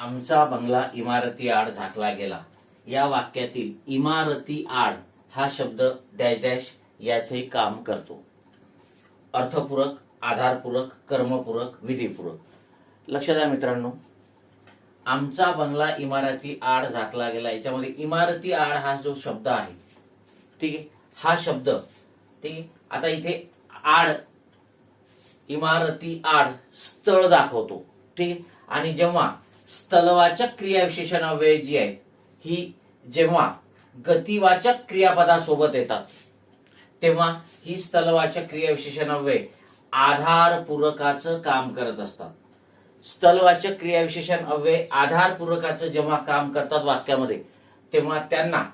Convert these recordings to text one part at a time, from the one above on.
आमचा बंगला इमारती आड झाकला गेला. या वाक्यातील इमारती आड हा शब्द डॅश डॅश याचे काम करतो. अर्थपूरक आधारपूरक कर्मपूरक विधीपूरक. लक्ष द्या मित्रांनो? आमचा बंगला इमारती आड झाकला गेला. याच्यामध्ये इमारती आड हा जो शब्द आहे ठीक आहे? हा शब्द ठीक आहे? आता इथे आड इमारती आड स्थळ दाखवतो ठीक आहे? आणि जेव्हा स्थलवाचक क्रियाविशेषण जी आहेत ही जेव्हा गतिवाचक क्रियापदासोबत येतात तेव्हा ही स्थलवाचक क्रियाविशेषण आधारपूरकाचं काम करत असतात. स्थलवाचक क्रियाविशेषण अव्यय आधारपूरकाचं जेव्हा काम करतात वाक्यामध्ये तेव्हा त्यांना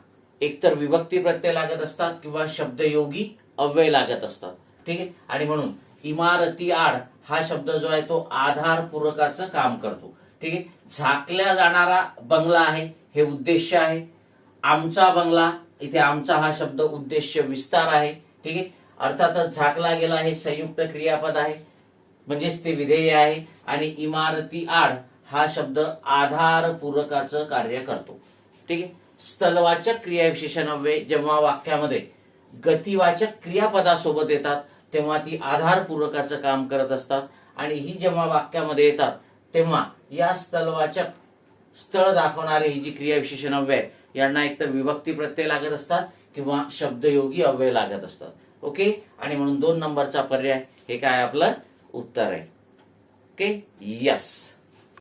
एकतर विभक्ती प्रत्यय लागत असतात किंवा शब्दयोगी अव्यय लागत असतात. ठीक आहे? आणि म्हणून इमारती आड हा शब्द जो आहे तो आधारपूरकाचं काम करतो. ठीक आहे? झाकल्या जाणारा बंगला आहे हे उद्देश आहे. आमचा बंगला इथे आमचा हा शब्द उद्देश विस्तार आहे ठीक आहे? अर्थातच झाकला गेला हे संयुक्त क्रियापद आहे म्हणजेच ते विधेय आहे आणि इमारती आड हा शब्द आधारपूरकाचं कार्य करतो. ठीक आहे? स्थलवाचक क्रियाविशेषणावे जेव्हा वाक्यामध्ये गतिवाचक क्रियापदासोबत येतात तेव्हा ती आधारपूरकाचं काम करत असतात आणि ही जेव्हा वाक्यामध्ये येतात तेव्हा या स्थलवाचक स्थळ दाखवणारे ही जी क्रियाविशेषण अव्यय आहेत, यांना एकतर विभक्ती प्रत्यय लागत असतात किंवा शब्दयोगी अव्यय लागत असतात. ओके? आणि म्हणून दोन नंबरचा पर्याय हे काय आपलं उत्तर आहे. ओके? यस